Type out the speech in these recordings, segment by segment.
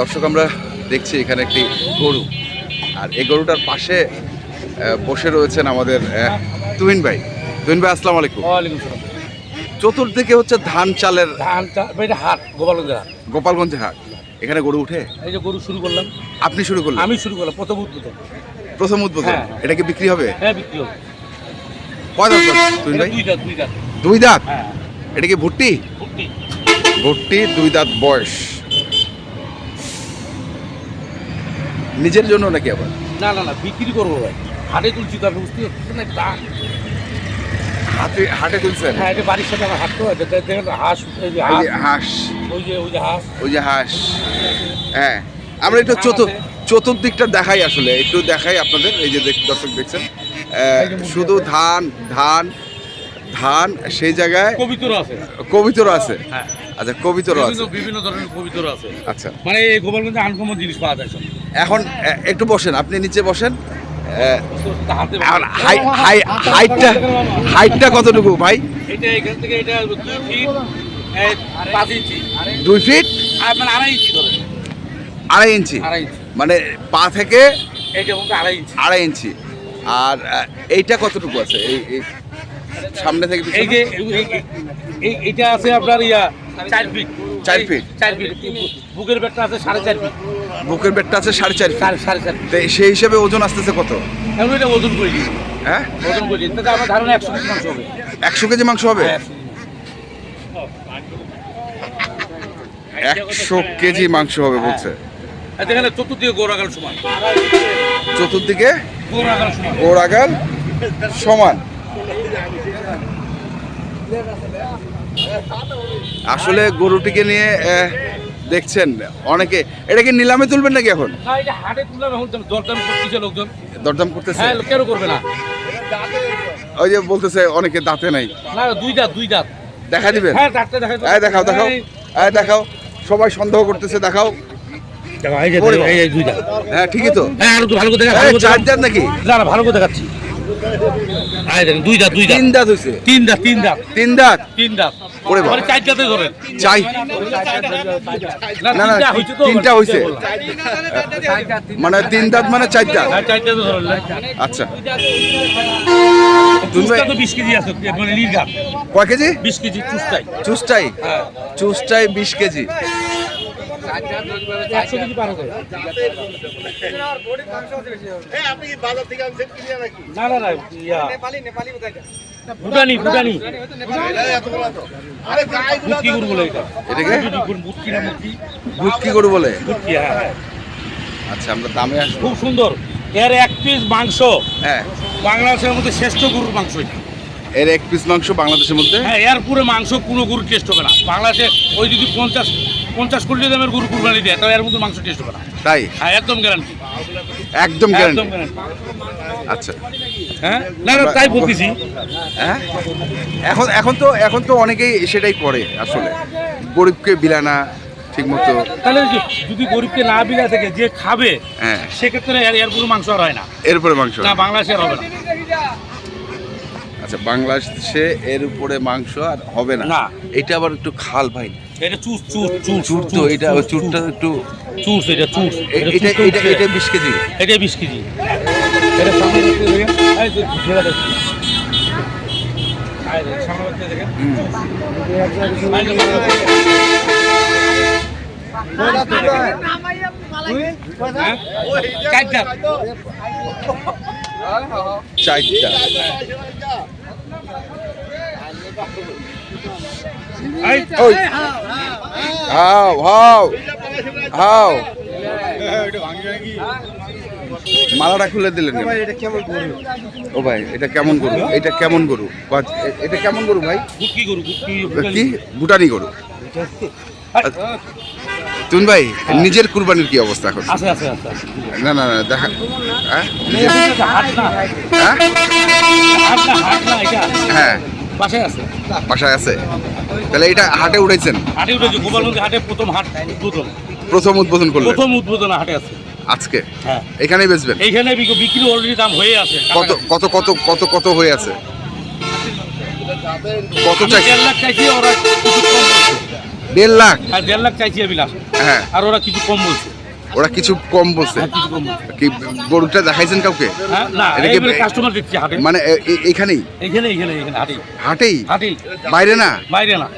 দর্শক আমরা দেখছি এখানে একটি গরু। আর এই গরুটার পাশে বসে রয়েছেন আমাদের তুহিন ভাই। তুহিন ভাই আসসালামু আলাইকুম। চতুর্দিকে হচ্ছে ধান চালের ধান হাট গোপালগঞ্জের হাট। গোপালগঞ্জে হাট। এখানে গরু উঠে? এই যে গরু শুরু করলাম। আপনি শুরু করলেন? আমি শুরু করলাম প্রথম উদ্বোধন। প্রথম উদ্বোধন? হ্যাঁ। এটা কি বিক্রি হবে? হ্যাঁ বিক্রি হবে। কয় দাঁত তুহিন ভাই? দুই দাঁত দুই দাঁত। দুই দাঁত? হ্যাঁ। এটা কি ভুট্টি? ভুট্টি। ভুট্টি দুই দাঁত বয়স। নিজের জন্য নাকি আবার? না না না বিক্রি করব ভাই। হাটে তুলছি তো আপনি বুঝতে পারছেন না হাতে হাটে তুলছেন? হ্যাঁ এটা বাড়ির সাথে আমার হাট তো দেখেন হাঁস ওই যে হাঁস ওই যে ওই যে হাঁস। ওই যে হাঁস। হ্যাঁ আমরা একটু চতুর চতুর্দিকটা দেখাই আসলে একটু দেখাই আপনাদের এই যে দর্শক দেখছেন। শুধু ধান ধান ধান সেই জায়গায় কবিতর আছে। কবিতর আছে? হ্যাঁ। আচ্ছা কবিতর আছে। বিভিন্ন ধরনের কবিতর আছে। আচ্ছা। মানে এই গোপালগঞ্জে আনকমন জিনিস পাওয়া যায় এখন একটু বসেন আপনি নিচে বসেন। এখন হাই হাই হাইটটা হাইটটা কতটুকু ভাই? এটা এখান থেকে এটা দুই ফিট মানে আড়াই ইঞ্চি মানে পা থেকে আড়াই ইঞ্চি। আর এইটা কতটুকু আছে? এই সামনে থেকে? এই যে এই- এই- এই- এইটা আছে আপনার ইয়া চার ফিট চার ফিট? চার ফিট বুকের বেডটা আছে সাড়ে চার ফিট বুকের বেডটা আছে সাড়ে চার ফিট সাড়ে চার তো সেই হিসেবে ওজন আসতেছে কত? এখন এটা ওজন করে দিই হ্যাঁ? ওজন করে দিই তাতে আমার ধারণা একশো কেজি মাংস হবে। একশো কেজি মাংস হবে? হ্যাঁ, 100 একশো কেজি মাংস হবে বলছে। আর দেখেন চতুর্দিকে গোড়াগাল সমান। চতুর্দিকে গোড়াগাল সমান। গোড়াগাল সমান। আসলে গরুটিকে নিয়ে দেখছেন অনেকে। এটাকে নিলামে তুলবেন নাকি এখন? এটা তো দরদাম করতেছে লোকজন। দরদাম করতেছে? হ্যাঁ কেন করবে না? ওই যে বলতেছে অনেকে দাঁতে নাই। না দুই দাঁত দুই দাঁত। দেখা দিবেন? হ্যাঁ দাঁতটা দেখা এই দেখাও দেখাও। এই দেখাও। সবাই সন্দেহ করতেছে দেখাও। হ্যাঁ ঠিকই তো। হ্যাঁ আরও ভালো করে দেখা চার দাঁত নাকি? না না ভালো করে দেখাচ্ছি। আয় দেখেন দুই দাঁত দুই দাঁত। তিন দাঁত তিন দাঁত তিন দাঁত। তিন দাঁত? তিন দাঁত। ওরে বাবা। মানে চার দাঁতে ধরেন। চাই। না না, তিনটা হয়েছে তো। তিনটা হয়েছে। মানে তিন দাঁত মানে চার দাঁত হ্যাঁ চার দাঁতে ধরেন আচ্ছা। বিশ কেজি আছে মানে নির্ঘাত। কয় কেজি? বিশ কেজি চুষটাই চুস্টাই হ্যাঁ। চুস্টাই বিশ কেজি। একশো কেজি পার হবে না না না ইয়া। ভুটানি ভুটানি মুটকি গরু বলে এটা। এটাকে? মুটকি না মুটকি? ভুটকি গরু বলে? মুটকি হ্যাঁ হ্যাঁ। আচ্ছা আমরা দামে আসব। খুব সুন্দর। এর এক পিস মাংস। হ্যাঁ। বাংলাদেশের মধ্যে শ্রেষ্ঠ গরুর মাংস এটা। এর এক পিস মাংস বাংলাদেশের মধ্যে? হ্যাঁ এর পুরো মাংস কোনো গরু টেস্ট হবে না। বাংলাদেশে ওই যদি পঞ্চাশ পঞ্চাশ কোটি দামের গরু কুরবানি দেয় তাহলে এর মধ্যে মাংস টেস্ট হবে না। তাই? হ্যাঁ একদম গ্যারান্টি একদম একদম গ্যারান্টি আচ্ছা। হ্যাঁ? না না তাই বলতেছি। হ্যাঁ? এখন এখন তো এখন তো অনেকেই সেটাই করে আসলে। গরিবকে বিলানা ঠিক মতো তাহলে যে যদি গরিবকে না বিলা থেকে যে খাবে হ্যাঁ। সেক্ষেত্রে এর এর কোনো মাংস আর হয় না। এরপরে মাংস না বাংলাদেশে আর হবে না। আচ্ছা বাংলাদেশে এর উপরে মাংস আর হবে না? না। এটা আবার একটু খাল ভাই। এটা চুস চুস চুস চুর তো এটা ওই চুরটা একটু চুস এটা চুস এটা এটা এটা বিশ কেজি। এটা বিশ কেজি। এটা সামনে হ্যাঁ? চারটা। ওই। হাও হাও হাও মালাটা খুলে দিলেন? ও ভাই এটা কেমন গরু? এটা কেমন গরু? এটা কেমন গরু ভাই? কি? ভুটানি গরু। তুন ভাই নিজের কুরবানির কি অবস্থা এখন। না না না দেখা হ্যাঁ। হ্যাঁ হ্যাঁ বাসায় আছে। বাসায় আছে? তাহলে এটা হাটে উঠেছেন হাটে উঠেছে গোপালগঞ্জ হাটে প্রথম হাট উদ্বোধন। প্রথম উদ্বোধন করলেন? প্রথম উদ্বোধন হাটে আছে। আজকে? হ্যাঁ। এখানেই বেচবেন? এইখানে বিক- বিক্রি অলরেডি দাম হয়ে আছে। কত কত কত কত কত হয়ে আছে? কত চাই দেড় লাখ চাইছি ওরা কিছু কম করছে। দেড় লাখ? আর দেড় লাখ চাইছি আমি লাস্ট হ্যাঁ। আর ওরা কিছু কম বলছে। ওরা কিছু কম বলছে। হ্যাঁ কি গরুটা দেখাইছেন কাউকে? হ্যাঁ কাস্টমার মানে এখানেই? এখানে এখানে এখানে হাটেই। বাইরে না? বাইরে না।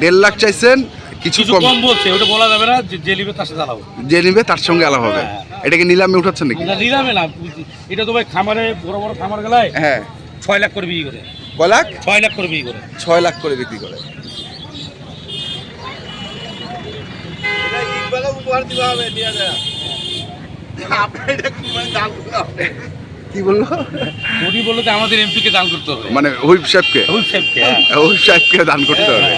দেড় লাখ চাইছেন কিছু কম। বলছে ওটা বলা যাবে না যে নিবে তার সাথে যে নিবে তার সঙ্গে আলাদা হবে। হ্যাঁ। এটাকে নিলামে উঠাচ্ছেন নাকি? নিলামে না এটা তো ভাই খামারে বড় বড় খামার গেলায় হ্যাঁ। ছয় লাখ করে বিক্রি করে। কয় লাখ? ছয় লাখ করে বিক্রি করে। ছয় লাখ করে বিক্রি করে। কি বলল? উনি বলল যে আমাদের এমপি কে দান করতে হবে। মানে হুইপ সাহেবকে? হুইপ সাহেবকে, হ্যাঁ। হুইপ সাহেবকে দান করতে হবে।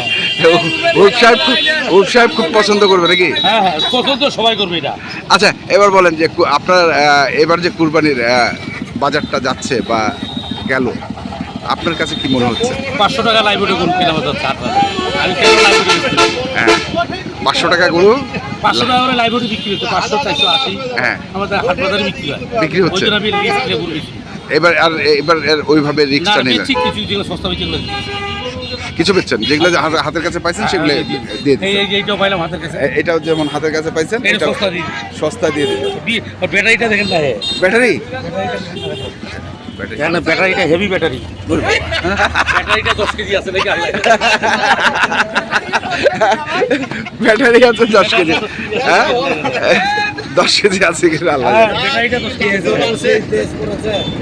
হুইপ সাহেব খুব হুইপ সাহেব খুব পছন্দ করবে নাকি? হ্যাঁ হ্যাঁ পছন্দ সবাই করবে এটা। আচ্ছা এবার বলেন যে আপনার এবার যে কুরবানির বাজারটা যাচ্ছে বা গেল আপনার কাছে কি মনে হচ্ছে? পাঁচশো টাকা লাইব্রেরি করুন কিনা আমাদের আমি কেন লাইব্রেরি হ্যাঁ পাঁচশো টাকা গরু পাঁচশো টাকা করে লাইব্রেরি বিক্রি হতো পাঁচশো চারশো আশি। হ্যাঁ। আমাদের হাট বাজারে বিক্রি হয়। বিক্রি হচ্ছে। আমি এবার আর এবার ওইভাবে না রিক্সটা নেবেন কিছু যেগুলো সস্তা গুলো কিছু যেগুলো হাতের কাছে পাইছেন সেগুলো দিয়ে এই এই এইটাও পাইলাম হাতের কাছে। এটাও যেমন হাতের কাছে পাইছেন এটা সস্তা দিয়ে সস্তা দিয়ে দিবেন ব্যাটারিটা দেখেন না ব্যাটারি? ব্যাটারিটা হেভি ব্যাটারি। ব্যাটারিটা দশ কেজি আছে নাকি? ব্যাটারি আছে দশ কেজি। হ্যাঁ? দশ কেজি আছে কিনা আল্লাহ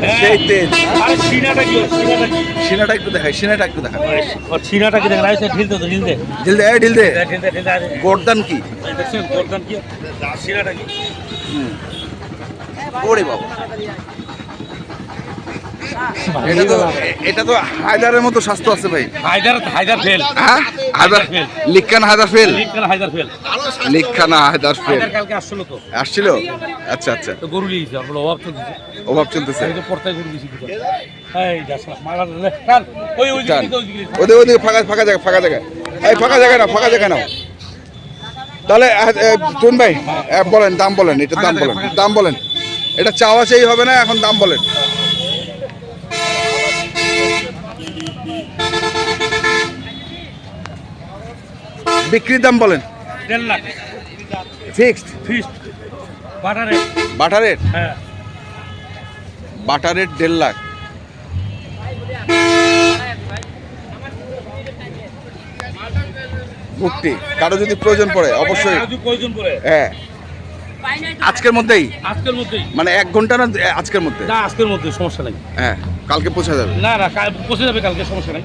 হ্যাঁ সিনাটা কি? সিনাটা কি? সিনাটা একটু দেখাই সিনাটা একটু দেখাই। আর সিনাটা কি ঢিল ঢিল দে। ঢিল দে ঢিল দে। গর্দান কি? দেখছেন কি? সিনাটা কি? ওরে বাবা। এটা তো এটা তো হায়দারের মতো স্বাস্থ্য আছে ভাই। হায়দার হায়দার ফেল। হ্যাঁ? হায়দার লিখান হায়দার ফেল? লিখখানা হায়দার ফেল। লিখানা হায়দার ফেল। কালকে আসছিল তো। আসছিল? আচ্ছা আচ্ছা। তো গরু আপনার অভাব দিচ্ছে অভাব চলতেছে। এই গরু দিয়েছি এই যাস মারা টান ওই ওই ওই ওদিকে ফাঁকা ফাঁকা জায়গা ফাঁকা জায়গা। এই ফাঁকা জায়গা না ফাঁকা জায়গা নাও। তাহলে তুন ভাই বলেন দাম বলেন এটা দাম বলেন। দাম বলেন। এটা চাওয়া চাই হবে না এখন দাম বলেন। বিক্রির দাম বলেন? দেড় লাখ। ফিক্সড? ফিস বাটারে বাটা রেট? হ্যাঁ। বাটা রেট দেড় লাখ। ভুট্টি কারও যদি প্রয়োজন পড়ে অবশ্যই। প্রয়োজন পড়ে। হ্যাঁ। আজকের মধ্যেই? আজকের মধ্যেই। মানে এক ঘণ্টা না আজকের মধ্যে? না আজকের মধ্যে সমস্যা নাই। হ্যাঁ কালকে পৌঁছে যাবে। না না পৌঁছে যাবে কালকে সমস্যা নাই।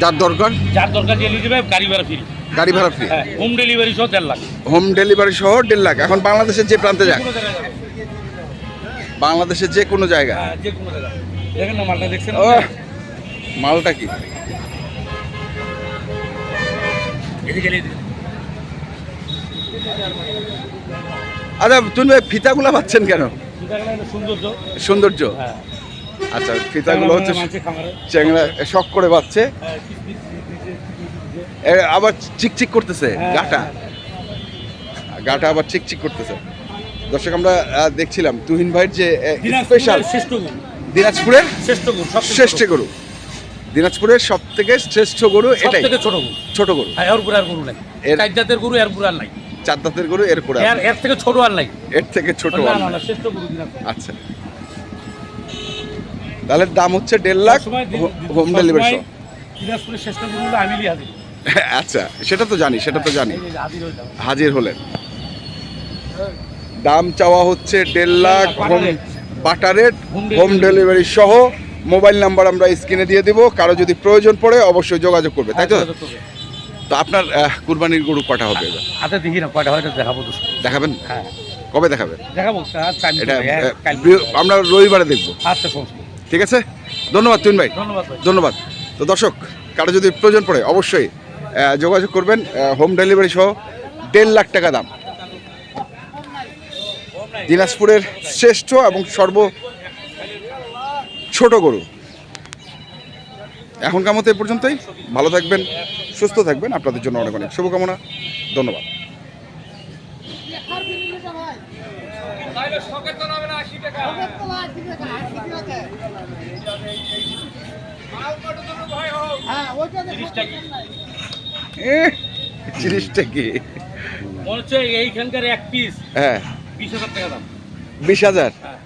যার দরকার? যার দরকার যে নিয়ে যাবে গাড়ি ভাড়া ফ্রি। গাড়ি ভাড়া ফ্রি হ্যাঁ হোম ডেলিভারি সহ দেড় লাখ। হোম ডেলিভারি সহ দেড় লাখ। এখন বাংলাদেশের যে প্রান্তে যাক। বাংলাদেশের যে কোনো জায়গা হ্যাঁ যে কোনো জায়গায়। দেখেন না মালটা দেখছেন ও মালটা কি। আচ্ছা তুমি ভাই ফিতাগুলো পাচ্ছেন কেন? সৌন্দর্য। সৌন্দর্য? হ্যাঁ। আচ্ছা ফিতাগুলো হচ্ছে চ্যাংড়া শখ করে বাচ্ছে আবার চিকচিক করতেছে হ্যাঁ, গাটা। গাটা আবার চিকচিক করতেছে। দর্শক আমরা দেখছিলাম তুহিন ভাইয়ের যে স্পেশাল দিনাজপুরের শ্রেষ্ঠ সব শ্রেষ্ঠ গরু দিনাজপুরের সব থেকে শ্রেষ্ঠ গরু এটাই। ছোট গুণ ছোট গরু। হ্যাঁ এর উপরে আর গরু নাই। এর- চার জাতের গরু এর উপরে আর নাই। চার দাঁতের গরু এর পরে এর এর থেকে ছোট আর নাই। এর থেকে ছোট আর না না। না শ্রেষ্ঠ গরু দিনাজপুর। আচ্ছা। তাহলে দাম হচ্ছে দেড় লাখ হোম ডেলিভারি দিনাজপুরের শ্রেষ্ঠ গরু আমিলি হাজির আচ্ছা সেটা তো জানি সেটা তো জানি। হাজির হয়ে হলেন। দাম চাওয়া হচ্ছে দেড় লাখ হোম রেট। বাটা রেট হোম ডেলিভারি। সহ। মোবাইল নাম্বার আমরা স্ক্রিনে দিয়ে দিব কারও যদি প্রয়োজন পড়ে অবশ্যই যোগাযোগ করবে তাই তো? যোগাযোগ তো আপনার কুরবানির গরু কটা হবে? হাতে দেখি না কয়টা হয়তো দেখাবো দেখাবেন? হ্যাঁ। কবে দেখাবেন? দেখাবো এটা হ্যাঁ, আমরা রবিবারে দেখব। আচ্ছা ঠিক আছে? ধন্যবাদ তুন ভাই। ধন্যবাদ ধন্যবাদ। তো দর্শক কারও যদি প্রয়োজন পড়ে অবশ্যই যোগাযোগ করবেন হোম ডেলিভারি সহ দেড় লাখ টাকা দাম। দিনাজপুরের শ্রেষ্ঠ এবং সর্ব ছোট গরু। এখনকার মতো এ পর্যন্তই। ভালো থাকবেন সুস্থ থাকবেন। আপনাদের জন্য অনেক অনেক শুভকামনা। ধন্যবাদ। টাকা এহ, জিনিসটা কি মনে হচ্ছে এইখানকার এক পিস হ্যাঁ। বিশ হাজার টাকা দাম। বিশ হাজার? হ্যাঁ।